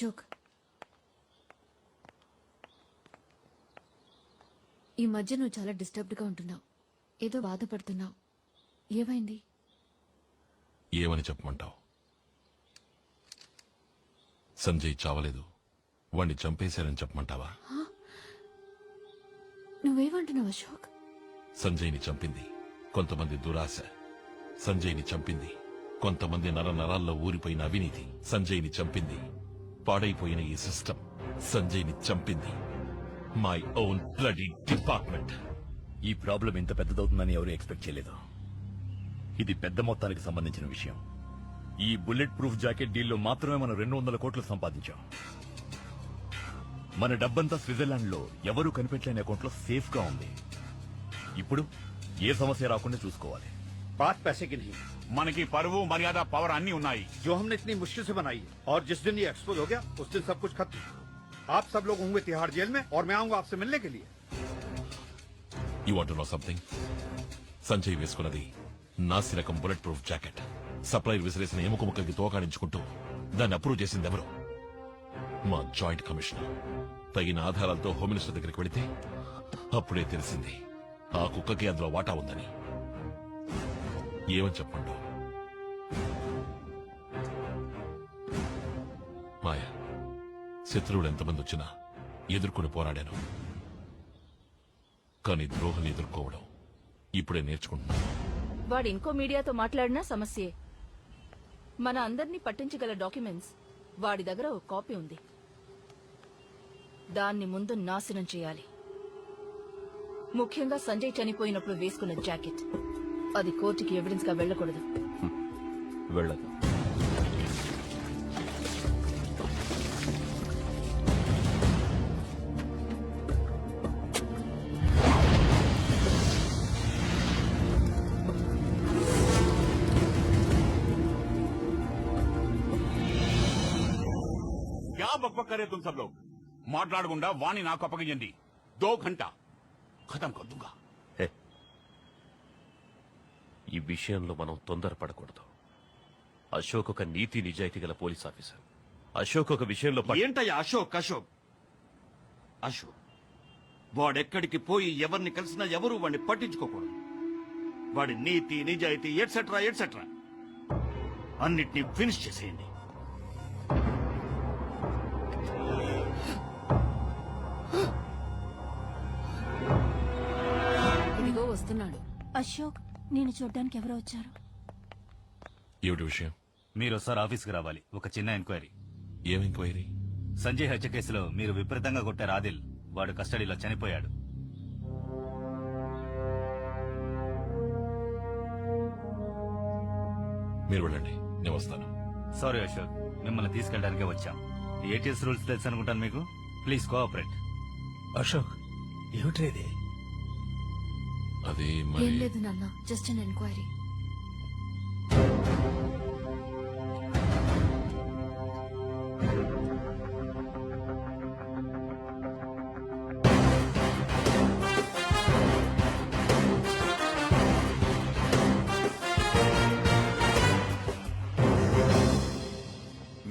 అశోక్ ఈ మధ్య నువ్వు చాలా డిస్టర్బ్డ్గా ఉంటున్నావు. ఏదో బాధపడుతున్నావు. ఏమైంది? ఏమని చెప్పమంటావు? సంజయ్ చావలేదు. వాణ్ణి చంపేశారని చెప్పమంటావా? నువ్వేమంటున్నావు అశోక్? సంజయ్ని చంపింది. కొంతమంది దురాశ. సంజయ్ని చంపింది. కొంతమంది నర నరాల్లో ఊరిపోయిన అవినీతి. సంజయ్ని చంపింది. పాడైపోయిన ఈ సిస్టమ్ సంజయ్ని చంపింది. మై ఓన్ బ్లడీ డిపార్ట్మెంట్ ఈ ప్రాబ్లం ఇంత పెద్దదవుతుందని ఎవరు ఎక్స్పెక్ట్ చేయలేదు. ఇది పెద్ద మొత్తానికి సంబంధించిన విషయం. ఈ బుల్లెట్ ప్రూఫ్ జాకెట్ డీల్లో మాత్రమే మనం రెండు వందల కోట్లు సంపాదించాం. మన డబ్బంతా స్విట్జర్లాండ్లో ఎవరు కనిపెట్టలేని అకౌంట్లో సేఫ్గా ఉంది. ఇప్పుడు ఏ సమస్య రాకుండా చూసుకోవాలి. बात पैसे की नहीं మనకి పరువు మర్యాద పవర్ అన్ని ఉన్నాయి जो हमने इतनी मुश्किल से बनाई है और जिस दिन ये एक्सपोज हो गया उस दिन सब कुछ खत्म आप सब लोग होंगे तिहाड़ जेल में और मैं आऊंगा आपसे मिलने के लिए you want know something Sanjay వేసుకున్నది నాసి రకం బుల్లెట్ ప్రూఫ్ జాకెట్ సప్లైర్ విసిరేసిన ఎముక ముక్కకి తోకాడించుకుంటూ దాన్ని అప్రూవ్ చేసింది ఎవరు మా జాయింట్ కమిషనర్ తగిన ఆధారాలతో హోమ్ మినిస్టర్ దగ్గరికి వెళితే అప్పుడే తెలిసింది ఆ కుక్కకి అందులో వాటా ఉందని ఏమని చెప్పండు మాయ శత్రువులు ఎంతమంది వచ్చినా ఎదుర్కొని పోరాడాను. కానీ ద్రోహం ఎదుర్కోవడం ఇప్పుడే నేర్చుకుంటున్నాను. వాడు ఇంకో మీడియాతో మాట్లాడినా సమస్యే. మన అందర్నీ పట్టించగల డాక్యుమెంట్స్ వాడి దగ్గర ఒక కాపీ ఉంది. దాన్ని ముందు నాశనం చేయాలి. ముఖ్యంగా సంజయ్ చనిపోయినప్పుడు వేసుకున్న జాకెట్. అది కోర్టుకి ఎవిడెన్స్గా వెళ్ళకూడదు. వెళ్ళదు. సబ్ లోగ్ మాట్లాడకుండా వాణి నాకు అప్పగించండి దో ఘంటా. ఖతం కర్ దూంగా. హే. ఈ విషయంలో మనం తొందరపడకూడదు. అశోక్ ఒక నీతి నిజాయితీ గల పోలీస్ ఆఫీసర్. అశోక్ ఒక విషయంలో ఏంటయ్యా అశోక్ అశోక్? అశోక్ వాడెక్కడికి పోయి ఎవరిని కలిసినా ఎవరు వాడిని పట్టించుకోకూడదు. వాడి నీతి నిజాయితీ ఎట్సెట్రా ఎట్సెట్రా అన్నిటినీ ఫినిష్ చేసేయండి. ఇదిగో వస్తున్నాడు. అశోక్ నేను చూడ్డానికి ఎవరో వచ్చారు. ఏమిటి విషయం? మీరు ఒకసారి ఆఫీస్కి రావాలి. ఒక చిన్న ఎంక్వైరీ. ఏం ఎంక్వైరీ? సంజయ్ హత్య కేసులో మీరు విపరీతంగా కొట్టారు ఆదిల్ వాడు కస్టడీలో చనిపోయాడు. మీరు వెళ్ళండి. నేను వస్తాను. సారీ అశోక్ మిమ్మల్ని తీసుకెళ్ళడానికే వచ్చాం. ఏటీఎస్ రూల్స్ తెలుసు అనుకుంటాను మీకు? ప్లీజ్ కోఆపరేట్ అశోక్ ఏమిట్రేది అది ఏం మరి లేదు నాన్న జస్ట్ అన్ ఎంక్వైరీ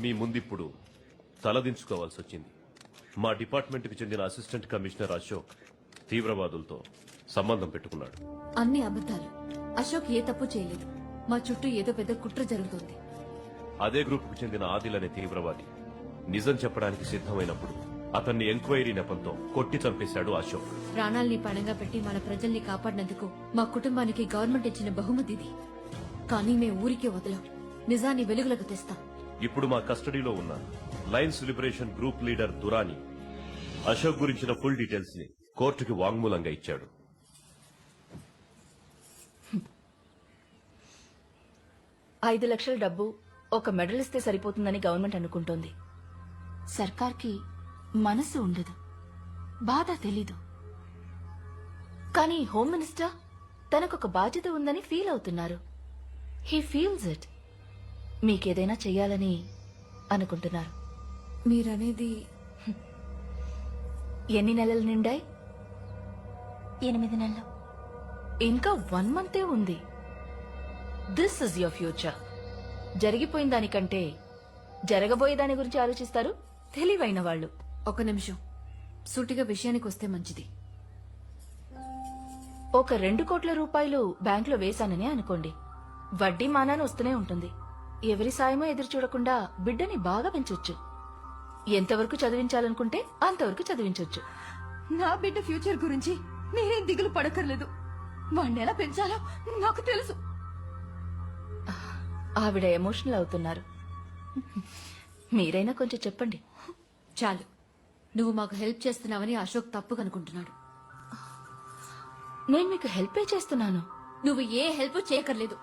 మీ ముందిప్పుడు తలదించుకోవాల్సి వచ్చింది మా డిపార్ట్మెంట్కి చెందిన అసిస్టెంట్ కమిషనర్ అశోక్ తీవ్రవాదులతో సంబంధం పెట్టుకున్నాడు. అన్ని అబద్ధాలు. అశోక్ ఏ తప్పు చేయలేదు. మా చుట్టూ ఏదో పెద్ద కుట్ర జరుగుతోంది. అదే గ్రూపుకు చెందిన ఆదిల్ అనే తీవ్రవాది నిజం చెప్పడానికి సిద్ధమైనప్పుడు అతన్ని ఎంక్వైరీ నెపంతో కొట్టి చంపేశాడు అశోక్. ప్రాణాల్ని పణంగా పెట్టి మన ప్రజల్ని కాపాడినందుకు మా కుటుంబానికి గవర్నమెంట్ ఇచ్చిన బహుమతి ఇది. కానీ మేము ఊరికే వదలం. నిజాన్ని వెలుగులకు తెస్తాం. ఇప్పుడు మా కస్టడీలో ఉన్న lions liberation group leader Durani Ashok గురించిన ఫుల్ డీటెయిల్స్ని కోర్టుకి వాంగ్మూలంగా ఇచ్చాడు. ఐదు లక్షల డబ్బు ఒక మెడల్ ఇస్తే సరిపోతుందని గవర్నమెంట్ అనుకుంటోంది. సర్కార్కి మనసు ఉండదు. బాధ తెలీదు. కానీ హోమ్ మినిస్టర్ తనకొక బాధ్యత ఉందని ఫీల్ అవుతున్నారు. He feels it. మీకేదైనా చెయ్యాలని అనుకుంటున్నారు. మీరనేది ఎన్ని నెలలు నిండాయి? ఎనిమిది నెలలు. ఇంకా వన్ మంతే ఉంది. దిస్ ఇస్ యువర్ ఫ్యూచర్ జరిగిపోయిన దానికంటే జరగబోయే దాని గురించి ఆలోచిస్తారు? తెలివైన వాళ్ళు. ఒక నిమిషం. సూటిగా విషయానికి వస్తే మంచిది. ఒక రెండు కోట్ల రూపాయలు బ్యాంకులో వేశానని అనుకోండి. వడ్డీ మానాన్ని వస్తూనే ఉంటుంది. ఎవరి సాయమో ఎదురు చూడకుండా బిడ్డని బాగా పెంచొచ్చు. ఎంతవరకు చదివించాలనుకుంటే అంతవరకు చదివించొచ్చు. నా బిడ్డ ఫ్యూచర్ గురించి మీరేం దిగులు పడక్కర్లేదు. వాణ్ణి ఎలా పెంచాలో నాకు తెలుసు. ఆవిడ ఎమోషనల్ అవుతున్నారు. మీరైనా కొంచెం చెప్పండి. చాలు. నువ్వు మాకు హెల్ప్ చేస్తున్నావని అశోక్ తప్పు కనుకుంటున్నాడు. నేను మీకు హెల్పే చేస్తున్నాను. నువ్వు ఏ హెల్ప్ చేయక్కర్లేదు.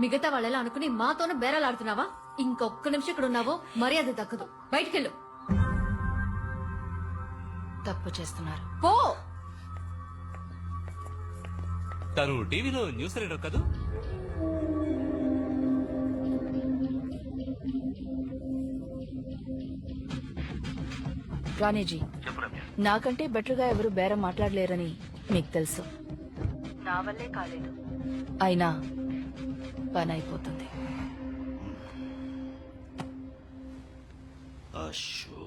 మిగతా వాళ్ళలా అనుకుని మాతోనే బేరాలాడుతున్నావా? ఇంకొక్క నిమిషం ఇక్కడ ఉన్నావో మర్యాద దక్కదు. బయటికెళ్ళు. తప్పు చేస్తున్నారు. పో! తను టీవీలో న్యూస్ రీడర్ కదూ? రాణేజీ నాకంటే బెటర్గా ఎవరు బేరం మాట్లాడలేరని మీకు తెలుసు. నా వల్లే కాలేదు. అయినా పని అయిపోతుంది అశోక్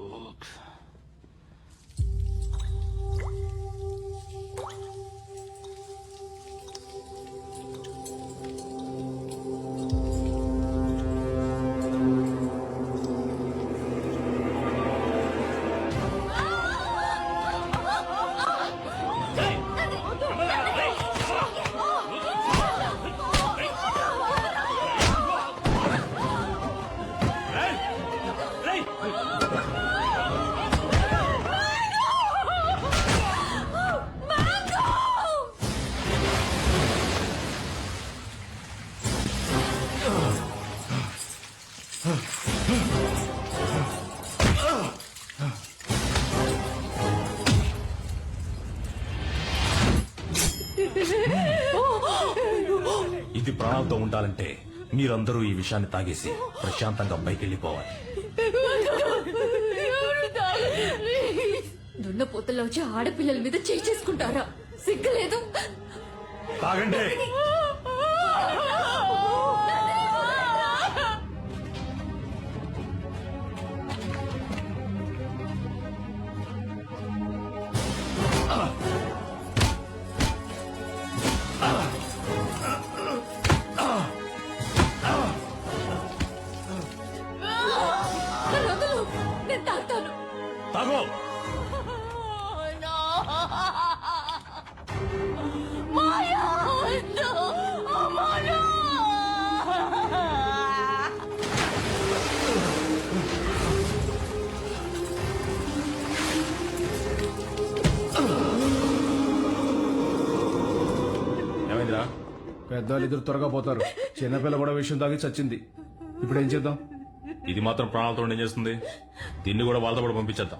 ఇది ప్రాణాలతో ఉండాలంటే మీరందరూ ఈ విషయాన్ని తాగేసి ప్రశాంతంగా పైకెళ్ళిపోవాలి దున్న పోతల్లో వచ్చి ఆడపిల్లల మీద చేసుకుంటారా? సిగ్గులేదు తాగండి. తాగో ఏమైందిరా? పెద్దవాళ్ళు ఇద్దరు త్వరగా పోతారు. చిన్నపిల్ల కూడా విషయం తాగి చచ్చింది. ఇప్పుడు ఏం చేద్దాం? ఇది మాత్రం ప్రాణాలతో ఏం చేస్తుంది? దీన్ని కూడా వాళ్ళతో కూడా పంపించేద్దాం.